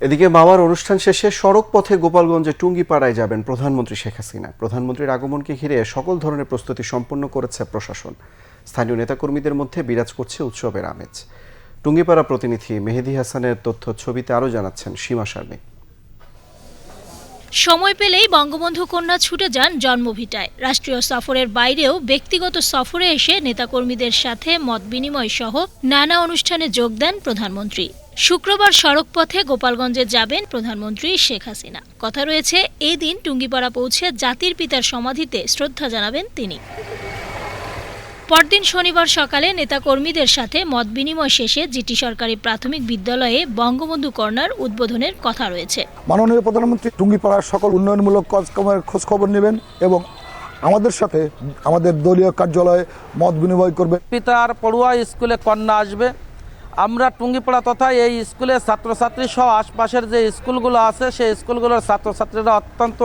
এদিকে মামার অনুষ্ঠান শেষে সড়ক পথে গোপালগঞ্জে টুঙ্গিপাড়ায় যাবেন প্রধানমন্ত্রী শেখ হাসিনা। প্রধানমন্ত্রীর আগমনকে ঘিরে সকল ধরনের প্রস্তুতি সম্পন্ন করেছে প্রশাসন। স্থানীয় নেতাকর্মীদের মধ্যে বিরাজ করছে উৎসবের আমেজ। টুঙ্গিপাড়া প্রতিনিধি মেহেদি হাসানের তথ্য ছবিতে আরও জানাচ্ছেন সীমা শারমিন সময় পেলেই বঙ্গবন্ধু কন্যা ছুটে যান জন্মভিটায়। রাষ্ট্রীয় সফরের বাইরেও ব্যক্তিগত সফরে এসে নেতাকর্মীদের সাথে মত বিনিময় সহ নানা অনুষ্ঠানে যোগ দেন প্রধানমন্ত্রী। শুক্রবার সড়কপথে গোপালগঞ্জে যাবেন প্রধানমন্ত্রী শেখ হাসিনা। কথা রয়েছে এই দিন টুঙ্গিপাড়া পৌঁছে জাতির পিতার সমাধিতে শ্রদ্ধা জানাবেন তিনি। পরদিন শনিবার সকালে নেতাকর্মীদের সাথে মত বিনিময় শেষে জিটি সরকারি প্রাথমিক বিদ্যালয়ে বঙ্গবন্ধু কর্নার উদ্বোধনের কথা রয়েছে। মাননীয় প্রধানমন্ত্রী টুঙ্গিপাড়ার সকল উন্নয়নমূলক কাজকর্মের খোঁজ খবর নেবেন এবং আমাদের সাথে আমাদের দলীয় কার্যালয়ে মত বিনিময় করবে পিতার পড়ুয়া স্কুলে কন্যা আসবে আমরা টুঙ্গিপাড়া তথা এই স্কুলের ছাত্রছাত্রী সহ আশপাশের যে স্কুলগুলো আছে সেই স্কুলগুলোর ছাত্রছাত্রীরা অত্যন্ত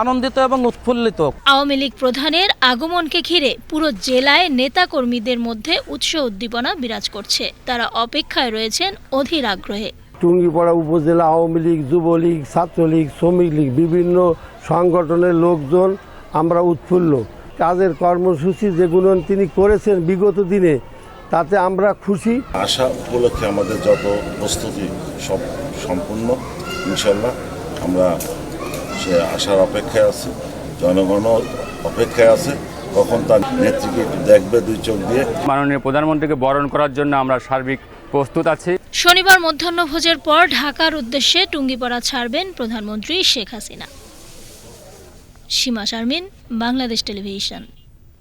আনন্দিত এবং উৎফুল্লিত। আওয়ামী লীগ প্রধানের আগমনকে ঘিরে পুরো জেলায় নেতাকর্মীদের মধ্যে উৎস উদ্দীপনা বিরাজ করছে। তারা অপেক্ষায় রয়েছেন অধীর আগ্রহে। টুঙ্গিপাড়া উপজেলা আওয়ামী লীগ যুবলীগ ছাত্রলীগ শ্রমিক লীগ বিভিন্ন সংগঠনের লোকজন আমরা উৎফুল্ল। কাজের কর্মসূচি যেগুলো তিনি করেছেন বিগত দিনে তাতে আমরা খুশি। আশা উপলক্ষে আমাদের যত প্রস্তুতি সব সম্পূর্ণ ইনশাল্লাহ আমরা সে আশার অপেক্ষায় আছি জনগণও অপেক্ষায় আছে কখন তার নেত্রীকে একটু দেখবে দুই চোখ দিয়ে। মাননীয় প্রধানমন্ত্রীকে বরণ করার জন্য আমরা সার্বিক প্রস্তুত আছি। শনিবার মধ্যাহ্নভোজের পর ঢাকার উদ্দেশ্যে টুঙ্গিপাড়া ছাড়বেন প্রধানমন্ত্রী শেখ হাসিনা। সীমা শারমিন বাংলাদেশ টেলিভিশন।